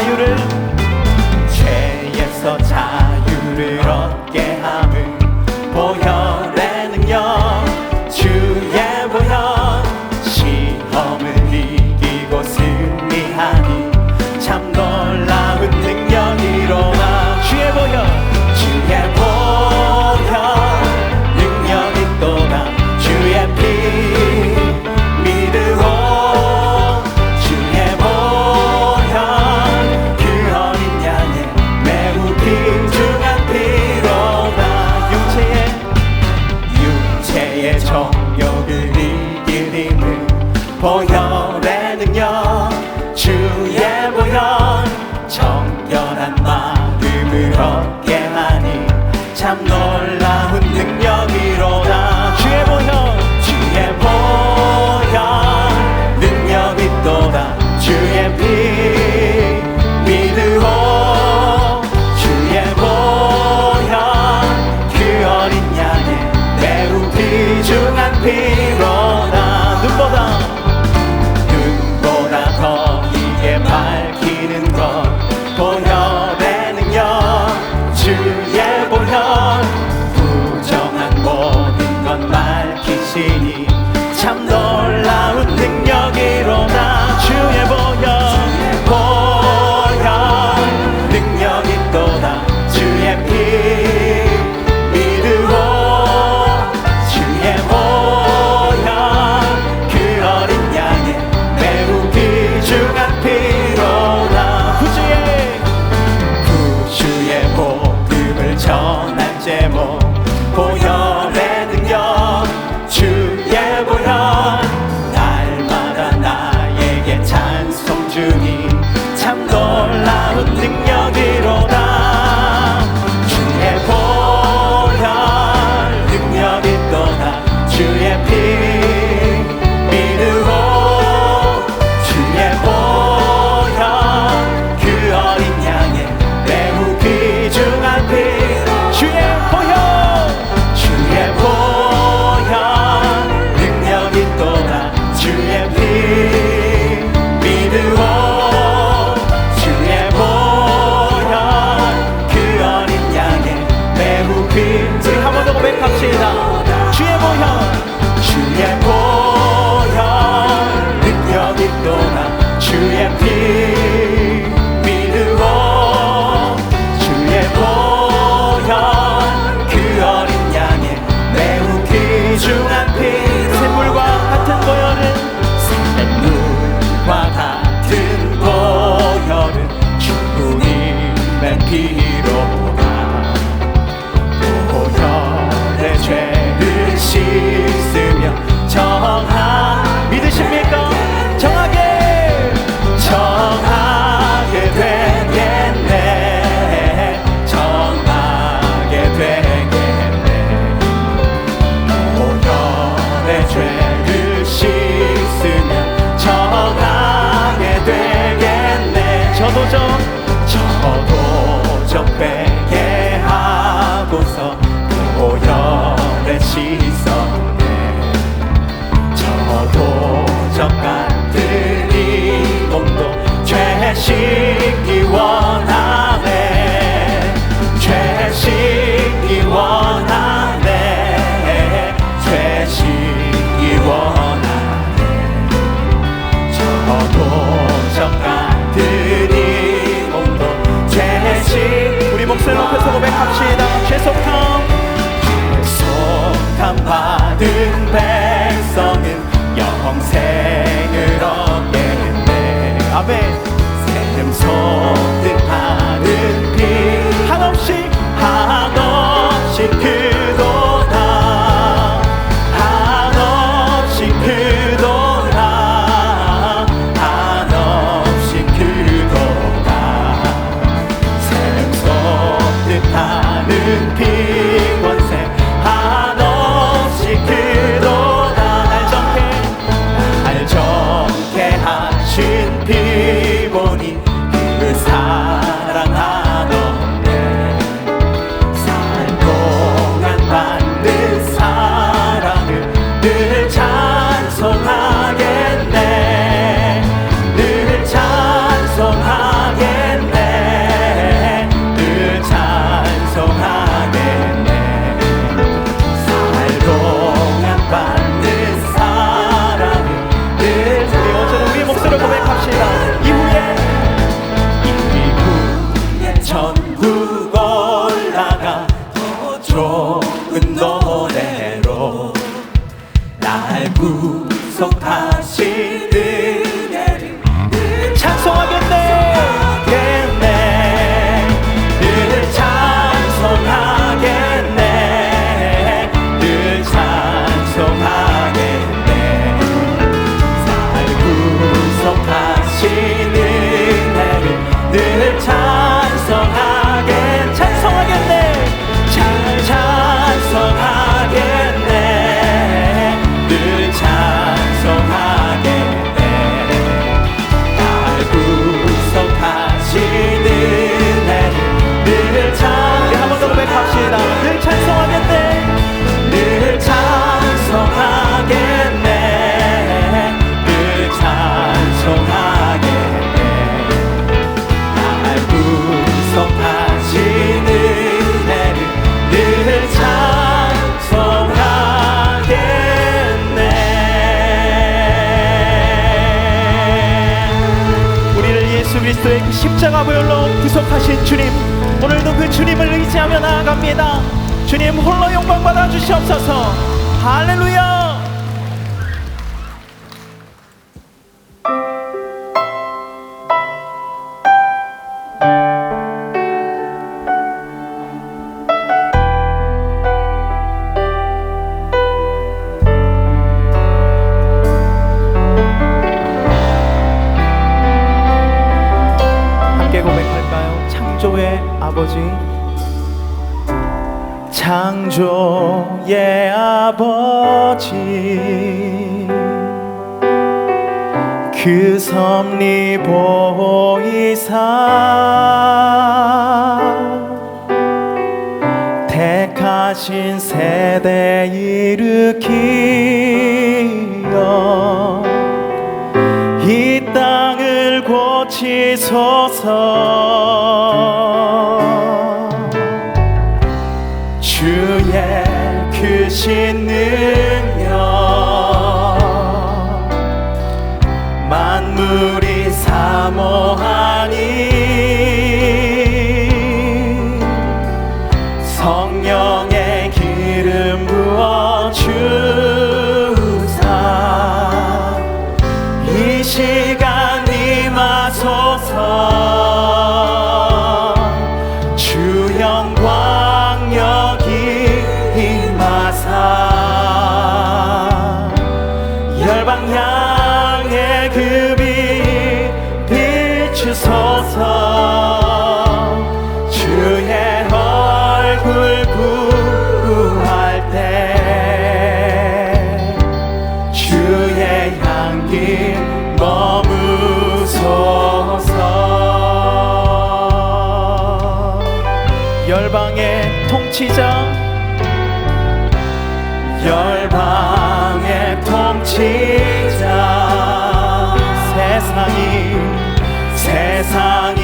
ആയുര് 높이 지금 한번 고백합시다. 주의 보혈. 주의 보혈. 능력이 떠나 주의 피 믿으로 주의 보혈. 그 어린 양의 매우 귀중한 피 샘물과 같은 보혈은 샘물과 같은 보혈은 충분히 맨피 모든 백성은 영생을 얻겠네. 아멘. 새름 소득하는 watching 그 십자가 보혈로 구속하신 주님 오늘도 그 주님을 의지하며 나아갑니다. 주님 홀로 영광 받아 주시옵소서. 할렐루야 아버지. 창조의 아버지. 그 섭리 보이사 택하신 세대 일으키어 이 땅을 고치소서 크신 능력 만물이 사모하 열방의 통치자. 열방의 통치자. 세상이 세상이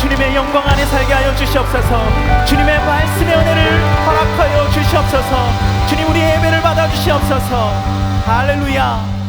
주님의 영광 안에 살게 하여 주시옵소서. 주님의 말씀의 은혜를 허락하여 주시옵소서. 주님 우리 예배를 받아 주시옵소서. 할렐루야.